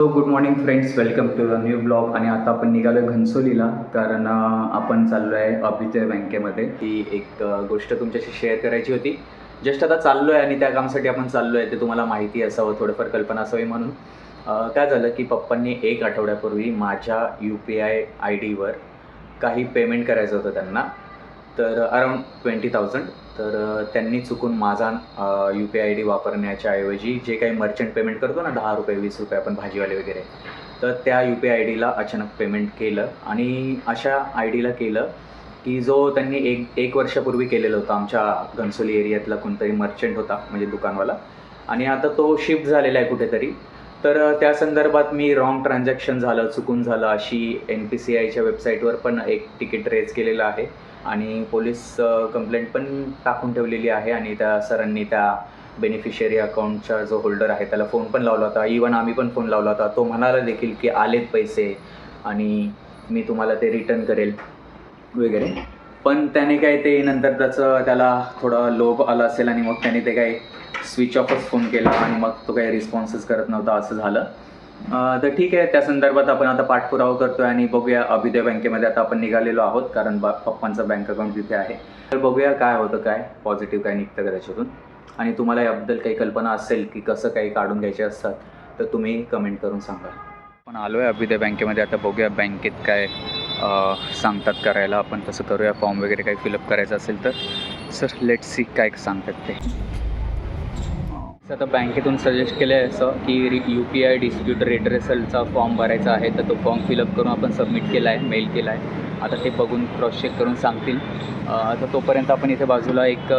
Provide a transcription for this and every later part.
So good morning friends welcome to the new blog आणि आता आपण निघालो घनसोलीला कारण आपण चाललो आहे अभिजय बँकेमध्ये. ही एक गोष्ट तुमच्याशी शेअर करायची होती. जस्ट आता चाललो आहे आणि त्या कामासाठी आपण चाललो आहे ते तुम्हाला माहिती असावं थोडंफार कल्पना असावी म्हणून. काय झालं की पप्पांनी एक आठवड्यापूर्वी माझ्या यू पी आय आय डीवर काही पेमेंट करायचं होतं त्यांना. तर अराऊंड ट्वेंटी थाउजंड तर त्यांनी चुकून माझा U P I I D वापरण्याच्या ऐवजी जे काही मर्चंट पेमेंट करतो ना दहा रुपये वीस रुपये आपण भाजीवाले वगैरे तर त्या यू पी आय आय डीला अचानक पेमेंट केलं आणि अशा आय डीला केलं की जो त्यांनी एक एक वर्षापूर्वी केलेलं होतं आमच्या घनसोली एरियातला कोणतरी मर्चंट होता म्हणजे दुकानवाला. आणि आता तो शिफ्ट झालेला आहे कुठेतरी. तर त्या संदर्भात मी रॉंग ट्रान्झॅक्शन झालं चुकून झालं अशी एन पी सी आयच्या वेबसाईटवर पण एक तिकीट रेज केलेलं आहे. आणि पोलीस कंप्लेंट पण टाकून ठेवलेली आहे आणि त्या सरांनी त्या बेनिफिशियरी अकाउंटचा जो होल्डर आहे त्याला फोन पण लावला होता. इवन आम्ही पण फोन लावला होता. तो म्हणाला देखील की आलेत पैसे आणि मी तुम्हाला ते रिटर्न करेल वगैरे. पण त्याने काय ते नंतर त्याचं त्याला थोडा लोभ आला असेल आणि मग त्याने ते काय स्विच ऑफच फोन केला आणि मग तो काही रिस्पॉन्सच करत नव्हता असं झालं. तर ठीक आहे त्या संदर्भात आपण आता पाठपुरावा करतोय आणि बघूया अभिदय बँकेमध्ये आता आपण निघालेलो आहोत कारण बा पप्पांचं बँक अकाउंट तिथे आहे. तर बघूया काय होतं काय पॉझिटिव्ह काय निघतं का त्याच्यातून आणि तुम्हाला याबद्दल काही कल्पना असेल की कसं काही काढून घ्यायचे असतात तर तुम्ही कमेंट करून सांगा. आपण आलो आहे अभिदय बँकेमध्ये आता बघूया बँकेत काय सांगतात करायला. आपण तसं करूया फॉर्म वगैरे काही फिलअप करायचं असेल तर. सर लेट सी काय सांगतात ते. आता बँकेतून सजेस्ट केलं आहे असं की यू पी आय डिस्प्यूट रेसलचा फॉर्म भरायचा आहे तर तो फॉर्म फिलअप करून आपण सबमिट केला आहे मेल केला आहे आता ते बघून क्रॉस चेक करून सांगतील. आता तर तोपर्यंत आपण इथे बाजूला एक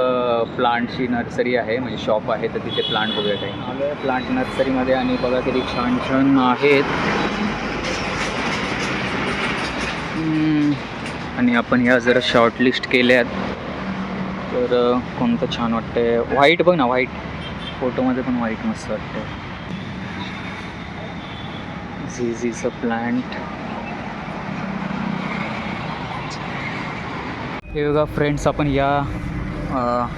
प्लांटची नर्सरी आहे म्हणजे शॉप आहे तर तिथे प्लांट बघूया काही. आलं प्लांट नर्सरीमध्ये आणि बघा किती छान छान आहेत. आणि आपण ह्या जरा शॉर्टलिस्ट केल्या तर कोणतं छान वाटतंय. व्हाईट बघ ना व्हाईट फोटोमध्ये पण व्हाईट मस्त वाटतं झिझीचं प्लांट हे बघा फ्रेंड्स आपण या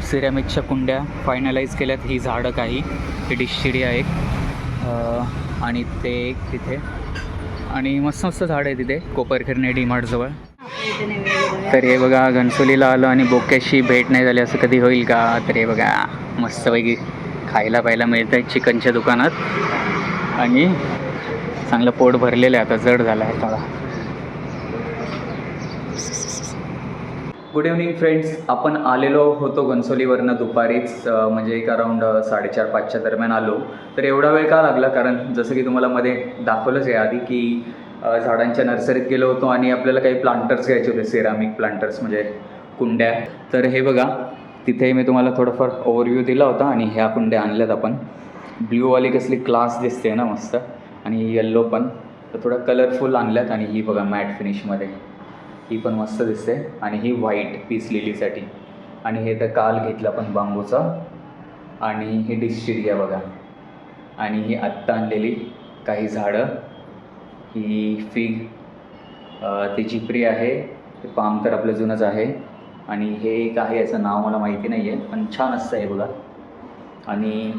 सिरॅमिकच्या कुंड्या फायनलाईज केल्यात. ही झाडं काही. ही डिशशिडी आहे एक. आणि ते एक तिथे. आणि मस्त मस्त झाड आहे तिथे. कोपरखिरणे डीमार्टजवळ तर हे बघा घनसोलीला आलो आणि बोक्याशी भेट नाही झाली असं कधी होईल का? तर हे बघा मस्तपैकी खायला प्यायला मिळतं आहे चिकनच्या दुकानात. आणि चांगलं पोट भरलेलं आहे आता जड झालं आहे थोडा. गुड इव्हनिंग फ्रेंड्स आपण आलेलो होतो घनसोलीवरनं दुपारीच म्हणजे एक अराऊंड साडेचार पाचच्या दरम्यान आलो. तर एवढा वेळ का लागला? कारण जसं की तुम्हाला मध्ये दाखवलंच आहे आधी की झाडांच्या नर्सरीत गेलो होतो आणि आपल्याला काही प्लांटर्स घ्यायचे होते सेरामिक प्लांटर्स म्हणजे कुंड्या. तर हे बघा तिथे मी तुम्हाला थोडंफार ओव्हरव्ह्यू दिला होता आणि ह्या कुंड्या आणल्यात आपण. ब्ल्यूवाली कसली क्लास दिसते ना मस्त. आणि येल्लो पण. तर थोडं कलरफुल आणल्यात आणि ही बघा मॅट फिनिशमध्ये ही पण मस्त दिसते. आणि ही व्हाईट पीस लिलीसाठी आणि हे तर काल घेतलं आपण बांबूचा. आणि ही डिशशिडी बघा. आणि ही आत्ता आणलेली काही झाडं. ही फिग ती चिपरी आहे. पाम तर आपलं जुनंच आहे. आणि हे एक आहे याचं नाव मला माहिती नाही आहे पण छान असतं हे बघा. आणि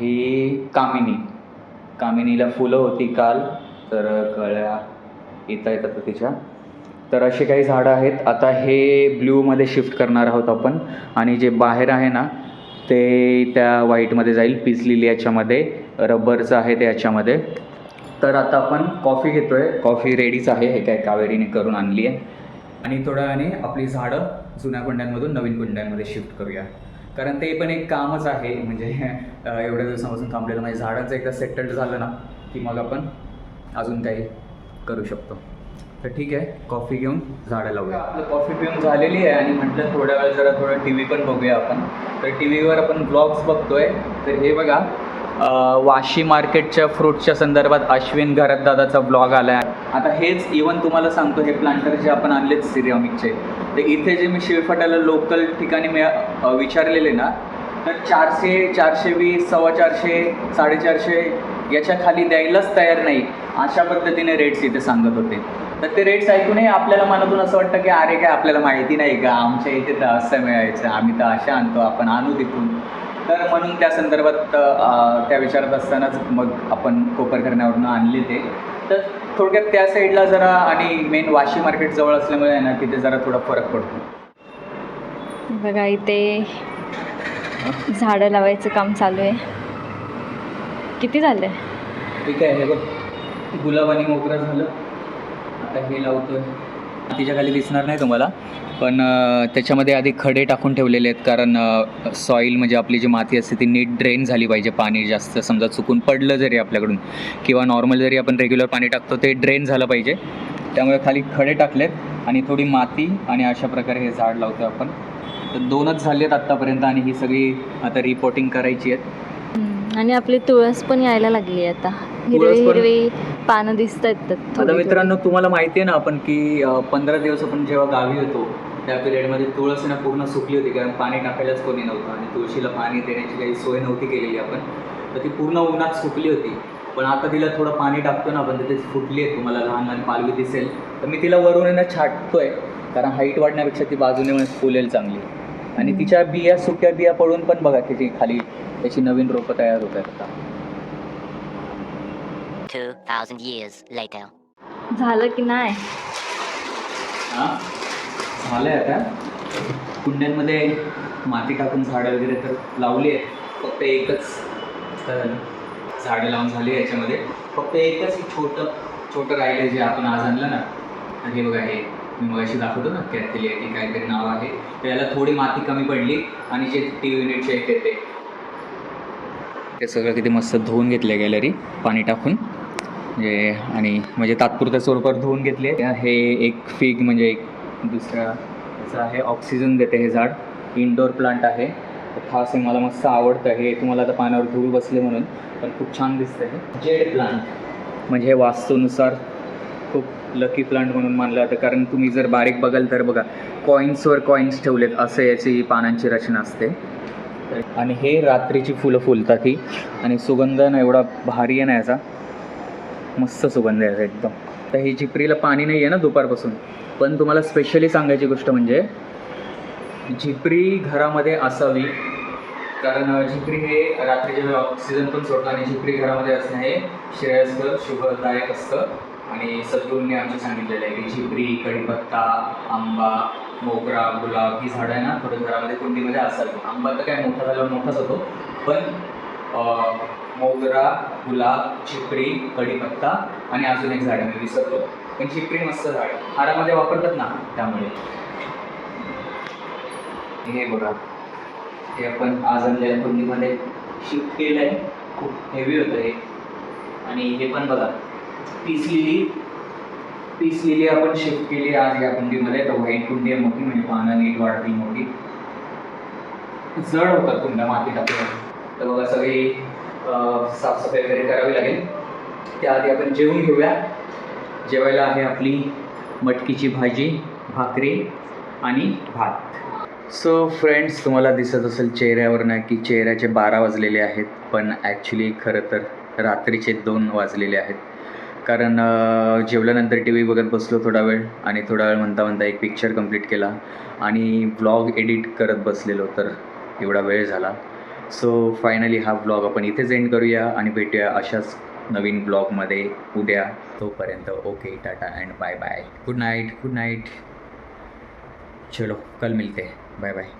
ही कामिनी. कामिनीला फुलं होती काल तर कळ्या येता येतात तिच्या. तर अशी काही झाडं आहेत. आता हे ब्ल्यूमध्ये शिफ्ट करणार आहोत आपण. आणि जे बाहेर आहे ना ते त्या व्हाईटमध्ये जाईल पीस याच्यामध्ये. रबरचं आहे ते याच्यामध्ये. तर आता आपण कॉफी घेतो आहे कॉफी रेडीच आहे. हे काय कावेरीने करून आणली आहे. आणि थोड्या वेळाने आपली झाडं जुन्या कुंड्यांमधून नवीन कुंड्यांमध्ये शिफ्ट करूया. कारण ते पण एक कामच आहे. म्हणजे एवढ्या दिवसापासून थांबलेलं म्हणजे झाडांचं एकदा सेटल्ड झालं ना की मग आपण अजून काही करू शकतो. तर ठीक आहे. कॉफी घेऊन झाडं लावूया. आपलं कॉफी पिऊन झालेली आहे आणि म्हटलं थोड्या वेळ जरा थोडं टी व्ही पण बघूया आपण. तर टी व्हीवर आपण ब्लॉग्स बघतोय. तर हे बघा वाशी मार्केटच्या फ्रूटच्या संदर्भात अश्विन घरात दादाचा ब्लॉग आला आहे आता हेच इवन तुम्हाला सांगतो हे प्लांटर जे आपण आणलेत सिरियॉमिकचे तर इथे जे मी शिळफाट्याला लोकल ठिकाणी मी विचारलेले ना तर चारशे चारशे वीस सव्वा चारशे साडेचारशे याच्या खाली द्यायलाच तयार नाही. अशा पद्धतीने रेट्स इथे सांगत होते. तर ते रेट्स ऐकूनही आपल्याला मनातून असं वाटतं की अरे काय आपल्याला माहिती नाही का? आमच्या इथे तर असं मिळायचं. आम्ही तर अशा आणतो आपण आणू तिथून. तर म्हणून त्या संदर्भात त्या विचारात असतानाच मग आपण कोपरखरण्यावरून आणले ते. तर थोडक्यात त्या साईडला जरा आणि मेन वाशी मार्केट जवळ असल्यामुळे आहे ना तिथे जरा थोडा फरक पडतो. बघा इथे झाडं लावायचं काम चालू आहे. किती झाले ठीक आहे हे बघ. गुलाब आणि मोगरा झालं. आता हे लावतोय. तिच्या खाली दिसणार नाही तुम्हाला. पण त्याच्यामध्ये आधी खडे टाकून ठेवलेले आहेत कारण सॉईल म्हणजे आपली जी माती असते ती नीट ड्रेन झाली पाहिजे पाणी जास्त समजा चुकून पडलं जरी आपल्याकडून किंवा नॉर्मल जरी आपण रेग्युलर पाणी टाकतो ते ड्रेन झालं पाहिजे. त्यामुळे खाली खडे टाकलेत आणि थोडी माती आणि अशा प्रकारे हे झाड लावतो आपण. तर दोनच झाले आहेत आत्तापर्यंत आणि ही सगळी आता रिपोर्टिंग करायची आहेत. आणि आपली तुळस पण यायला लागली आता. हिरवी तुळस पण- हिरवी पानं दिसत आहेत आता मित्रांनो तुम्हाला माहिती आहे ना आपण की अ, पंधरा दिवस आपण जेव्हा गावी होतो त्या पिरियडमध्ये तुळस आहे ना पूर्ण सुकली होती कारण पाणी टाकायलाच कोणी नव्हतं आणि तुळशीला पाणी देण्याची काही सोय नव्हती केलेली आपण. तर ती पूर्ण उन्हात सुकली होती. पण आता तिला थोडं पाणी टाकतो ना आपण तर ती फुटली आहे. तुम्हाला लहान लहान पालवी दिसेल. तर मी तिला वरून आहे ना छाटतोय कारण हाईट वाढण्यापेक्षा ती बाजूने फुलेल चांगली. आणि हम्म. तिच्या बिया सुक्या बिया पडून पण बघा त्याची खाली त्याची नवीन रोपं तयार होत आहेत आता. 2,000 years later. झालं की नाही? हां? झालं आहे आता. कुंड्यांमध्ये माती टाकून झाडं वगैरे तर लावली आहेत. फक्त एकच झाडं लावून झाली याच्यामध्ये. फक्त एकच एक छोटं छोटं राहिलं जे आपण आज आणलं ना. तर हे बघा हे मी मगाशी दाखवतो ना कॅथलियाटी काहीतरी नाव आहे. तर याला थोडी माती कमी पडली आणि जे टी युनिटचे एक येते ते सगळं किती मस्त धुवून घेतलं गॅलरी पाणी टाकून. म्हणजे आणि म्हणजे तात्पुरत्या स्वरूपात धुवून घेतले. हे एक फिग म्हणजे एक दुसरा याचं आहे ऑक्सिजन देते हे झाड. इंडोर प्लांट आहे. खास हे मला मस्त आवडतं. हे तुम्हाला आता पाण्यावर धूळ बसले म्हणून पण खूप छान दिसतं हे. जेड प्लांट म्हणजे हे वास्तूनुसार खूप लकी प्लांट म्हणून मानलं जातं. कारण तुम्ही जर बारीक बघाल तर बघा कॉईन्सवर कॉईन्स ठेवलेत असं याची पानांची रचना असते. आणि हे रात्रीची फुलं फुलतात ही. आणि सुगंध ना एवढा भारी आहे ना याचा. मस्त सुगंध आहे एकदम. तर ही झिपरीला पाणी नाही आहे ना दुपारपासून. पण तुम्हाला स्पेशली सांगायची गोष्ट म्हणजे झिपरी घरामध्ये असावी. कारण झिपरी हे रात्रीचे ऑक्सिजन पण सोडतं आणि झिपरी घरामध्ये असणं हे श्रेयस्कर शुभदायक असतं. आणि सद्गुरूंनी आमचे सांगितलेलं आहे की झिपरी कढीपत्ता आंबा मोगरा गुलाब ही झाडं आहे ना थोडं घरामध्ये कुंडीमध्ये असावी. आंबा तर काय मोठा झाल्यावर मोठाच होतो. पण मोगरा गुलाब चिपरी कढीपत्ता आणि अजून एक झाड मी विसरतो पण चिपरी मस्त झाड हारामध्ये वापरतात ना त्यामुळे. हे बघा. हे आपण आज आणलेल्या कुंडीमध्ये शिफ्ट केलं आहे खूप हेवी होतं हे आणि हे पण बघा. पीस पिसलेली पीस लिली आपण शिफ्ट केली आज या कुंडीमध्ये. तर व्हाईट कुंडी आहे मोठी म्हणजे पानं नीट वाढतील मोठी. जड होतात कुंड्या माती टाकून तर बघा सगळी साफसफाई वगैरे करावी लागेल. त्याआधी आपण जेवून घेऊया. जेवायला आहे आपली मटकीची भाजी भाकरी आणि भात. सो फ्रेंड्स तुम्हाला दिसत असेल चेहऱ्यावर ना की चेहऱ्याचे बारा वाजलेले आहेत पण ॲक्च्युली खरं तर रात्रीचे दोन वाजलेले आहेत. कारण जेवल्यानंतर टी व्ही बघत बसलो थोडा वेळ आणि थोडा वेळ म्हणता म्हणता एक पिक्चर कंप्लीट केला आणि ब्लॉग एडिट करत बसलेलो तर एवढा वेळ झाला. सो फायनली हा ब्लॉग आपण इथेच एंड करूया आणि भेटूया अशाच नवीन ब्लॉगमध्ये उद्या. तोपर्यंत okay tata and bye bye good night good night चलो कल मिलते. Bye bye